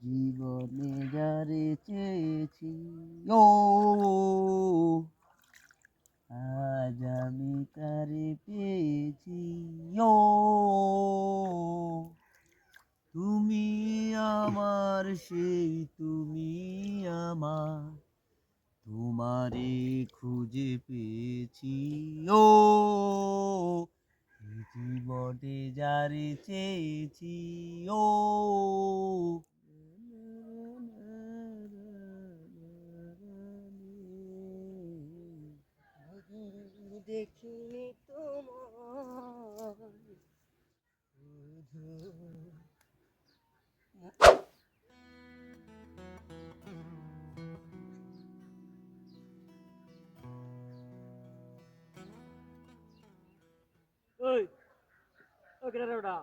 জীবনে যারে চেয়েছি ও আজ আমি তারে পেয়েছি ও তুমি আমার সেই তুমি আমার তোমারে খুঁজে পেয়েছি। ও জীবনে যারে চেয়েছি। ও দেখিনি তোমার ওই কেটে ওটা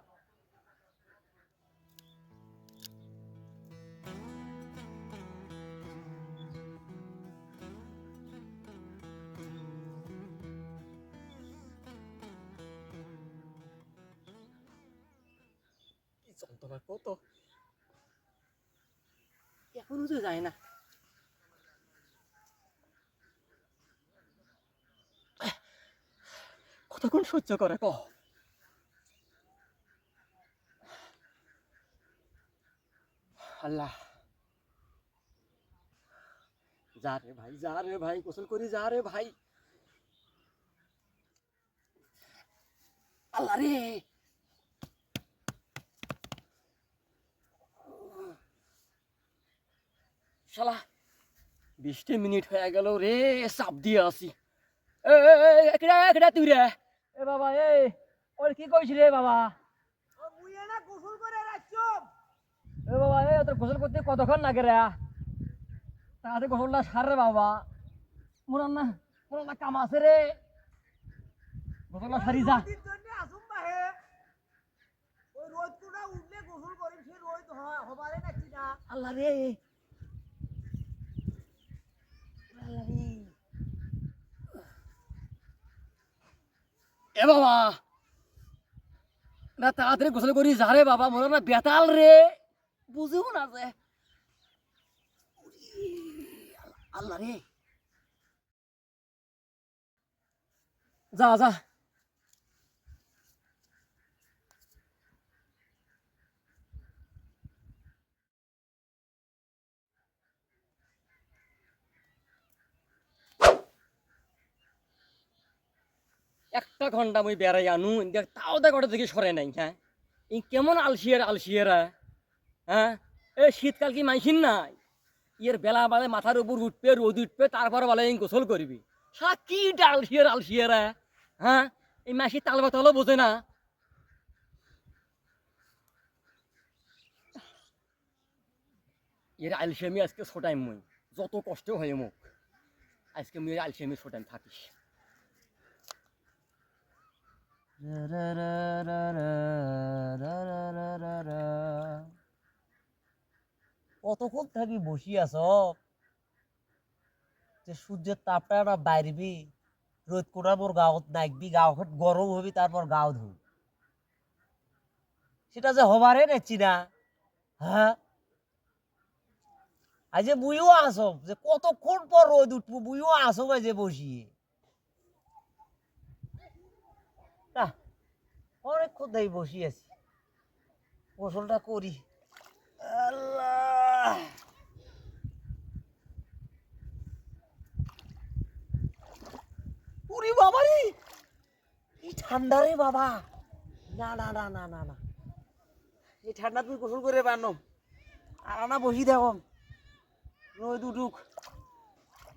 কি যন্ত্রণা কত এখনও তো যায় না কতক্ষণ সহ্য করে ক আল্লাহ। যা রে ভাই যা রে ভাই গোসল করি যা রে ভাই। আল্লাহ রে। শালা বিশটি মিনিট হয়ে গেল রে চাপ দিয়ে আসি এ এ, এ, একেডা একেডা তুই রে? এ বাবা এ ওর কি কইছি রে বাবা? এ বাবা এ তোর গোসল করতে কতক্ষণ লাগে রে? তাতে গোসলটা সার রে বাবা। মোর না কাম আছে রে। গোসলটা সারি যা। আল্লাহ রে। এ বাবা না তাড়াতাড়ি গোসল করি যা রে বাবা মনে না বেতাল রে। বুঝেও না যে। আল্লাহ রে। যা যা। একটা ঘণ্টা মুই বেড়াই আনু তাও দেখ ওটা থেকে সরে নাই হ্যাঁ। কেমন আলসিয়ার, আলসিয়ারা। হ্যাঁ এ শীতকাল কি মাইসিন নাই ইয়ের বেলা বেলা মাথার উপর উঠবে রোদ উঠবে তারপর বেলা গোসল করবি সারা কি হ্যাঁ এই মাসি তাল বাতালও বোঝে না এর আলসেমি আজকে ছোটাই মুই যত কষ্ট হয় মুখ আজকে মুই আলসেমি ছোটাই থাকিস কতক্ষণ থাকি বসি আছ? যে সূর্যের তাপটা না বাইরবি, রোদ কোটা মোর গাঁত নাকবি গাও গরম হবি তারপর গাও ধু সেটা যে হবারে নেছি না হ্যাঁ আজ বুইও আসো যে কতক্ষণ পর রোদ উঠবো বুইও আসো যে বসিয়ে অনেকক্ষণ ধরে বসি আছি। গোসলটা করি উরি বাবা রে এই ঠান্ডা রে বাবা। না না না না না না। এই ঠান্ডা তুই গোসল করে বানো আর না বসি দেখো। রোদ উঠুক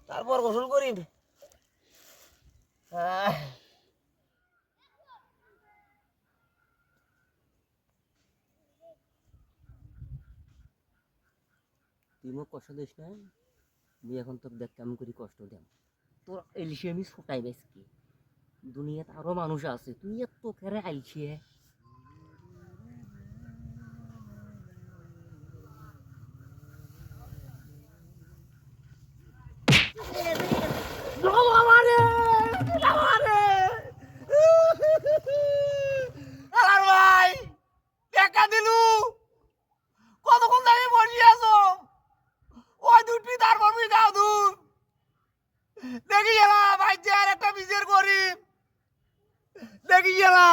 তারপর গোসল করিম। আহ। তুই মোক কষ্ট দিস না মুই এখন তোর দেখ কেমন করি কষ্ট দেম তোর এলসি আমি ছোটাই বেসকি দুনিয়াত আরও মানুষ আছে, তুই এত খেরে আইছে একটা গরিব দেখি গেলা